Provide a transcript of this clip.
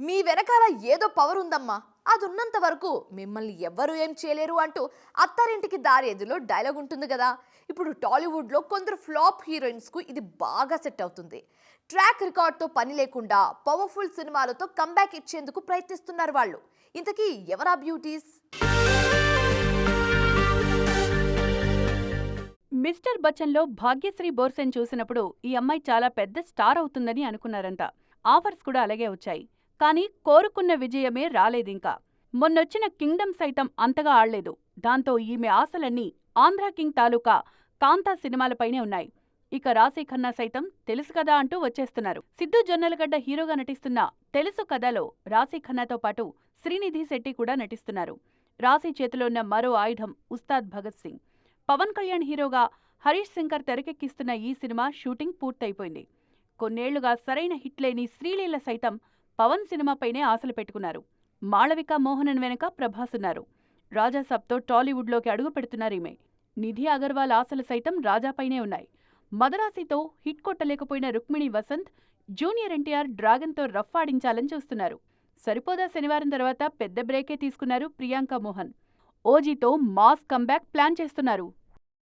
మీ వెనకాల ఏదో పవర్ ఉందమ్మా. అది ఉన్నంత వరకు మిమ్మల్ని ఎవ్వరూ ఏం చేయలేరు అంటూ అత్తారింటికి దారేదిలో డైలాగ్ ఉంటుంది కదా. ఇప్పుడు టాలీవుడ్లో కొందరు ఫ్లాప్ హీరోయిన్స్కు ఇది బాగా సెట్ అవుతుంది. ట్రాక్ రికార్డ్తో పని లేకుండా పవర్ఫుల్ సినిమాలతో కంబ్యాక్ ఇచ్చేందుకు ప్రయత్నిస్తున్నారు వాళ్ళు. ఇంతకీ ఎవరా బ్యూటీస్ మిస్టర్ బచ్చన్లో భాగ్యశ్రీ బోర్సెన్ చూసినప్పుడు ఈ అమ్మాయి చాలా పెద్ద స్టార్ అవుతుందని అనుకున్నారంట. ఆఫర్స్ కూడా అలాగే వచ్చాయి. కానీ కోరుకున్న విజయమే రాలేదింకా. మొన్నొచ్చిన కింగ్డమ్ సైతం అంతగా ఆడలేదు. దాంతో ఈమె ఆశలన్నీ ఆంధ్రా కింగ్ తాలూకా కాంతా సినిమాలపైనే ఉన్నాయి. ఇక రాశీ ఖన్నా సైతం తెలుసు కదా అంటూ వచ్చేస్తున్నారు. సిద్ధు జొన్నలగడ్డ హీరోగా నటిస్తున్న తెలుసు కథలో రాశీ ఖన్నాతో పాటు శ్రీనిధి శెట్టి కూడా నటిస్తున్నారు. రాశి చేతిలో ఉన్న మరో ఆయుధం ఉస్తాద్ భగత్ సింగ్. పవన్ కళ్యాణ్ హీరోగా హరీష్ శంకర్ తెరకెక్కిస్తున్న ఈ సినిమా షూటింగ్ పూర్తయిపోయింది. కొన్నేళ్ళుగా సరైన హిట్ లేని శ్రీలీల సైతం పవన్ సినిమాపైనే ఆశలు పెట్టుకున్నారు. మాళవిక మోహనన్ వెనుక ప్రభాస్ ఉన్నారు. రాజాసాబ్తో టాలీవుడ్లోకి అడుగు పెడుతున్నారు ఈమె నిధి అగర్వాల్ ఆశలు సైతం రాజాపైనే ఉన్నాయి. మదరాసితో హిట్ కొట్టలేకపోయిన రుక్మిణి వసంత్ జూనియర్ ఎన్టీఆర్ డ్రాగన్తో రఫ్ ఆడించాలని చూస్తున్నారు. సరిపోదా శనివారం తర్వాత పెద్ద బ్రేకే తీసుకున్నారు ప్రియాంక మోహన్. ఓజీతో మాస్ కంబ్యాక్ ప్లాన్ చేస్తున్నారు.